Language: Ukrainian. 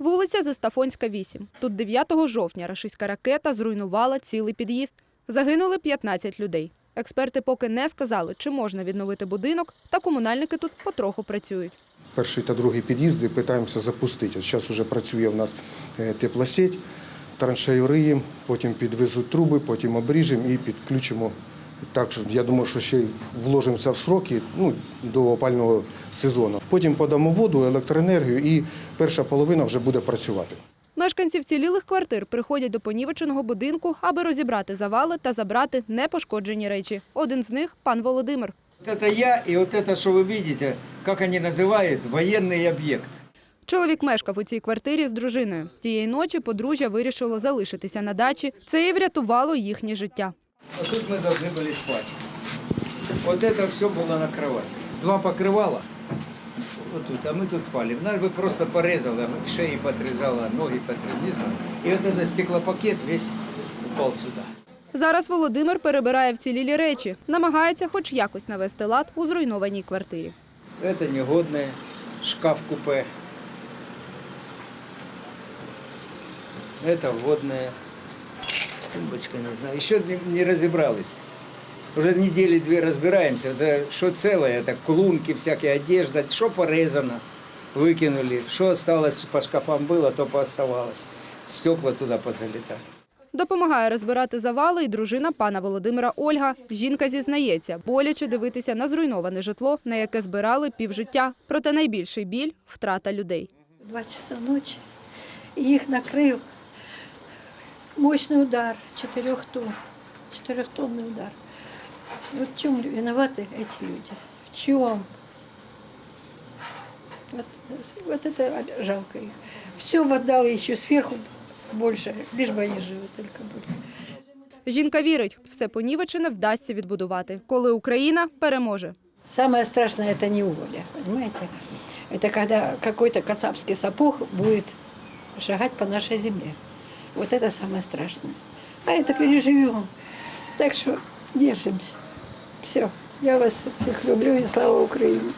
Вулиця Застафонська, 8. Тут 9 жовтня рашистська ракета зруйнувала цілий під'їзд. Загинули 15 людей. Експерти поки не сказали, чи можна відновити будинок, та комунальники тут потроху працюють. Перший та другий під'їзди питаємося запустити. От зараз вже працює в нас е, теплосеть, траншею риємо, потім підвезуть труби, потім обріжемо і підключимо. Так, що я думаю, що ще й вложимося в сроки ну, до опального сезону. Потім подамо воду, електроенергію і перша половина вже буде працювати. Мешканці вцілілих квартир приходять до понівеченого будинку, аби розібрати завали та забрати непошкоджені речі. Один з них пан Володимир. Вот это я и вот это, что вы видите, как они называют, военный объект. Чоловік мешкав у цій квартирі з дружиною. Тієї ночі подружжя вирішило залишитися на дачі. Це і врятувало їхнє життя. А тут мы должны были спать. Вот это все было на кровати. Два покрывала. Вот тут, а мы тут спали. Нас бы просто порезало, шеи подрезало, ноги подрезало. Не знаю. И вот этот стеклопакет весь упал сюда. Зараз Володимир перебирає вцілілі речі, намагається хоч якось навести лад у зруйнованій квартирі. Это негодное, шкаф-купе. Это водное. Тумбочка, не знаю. Еще не, не разобрались. Уже недели две разбираемся. Это что целое, это клунки, всякие одежда, что порезано, выкинули. Что осталось по шкафам было, то пооставалось. Стекла туда позалетали. Допомагає розбирати завали і дружина пана Володимира Ольга. Жінка зізнається, боляче дивитися на зруйноване житло, на яке збирали півжиття. Проте найбільший біль – втрата людей. Два часа ночи. И их накрыл мощный удар, четырех тонн, четырехтонный удар. Вот в чем виноваты эти люди? В чем? Вот, вот это жалко их. Все бы отдал еще сверху больше, лишь бы они живы только были. Жінка вірить, все понівечене вдасться відбудувати, коли Україна переможе. Самое страшное это неволя, понимаете? Это когда какой-то кацапский сапог будет шагать по нашей земле. Вот это самое страшное. А это переживем. Так что держимся. Все. Я вас всех люблю и слава Украине.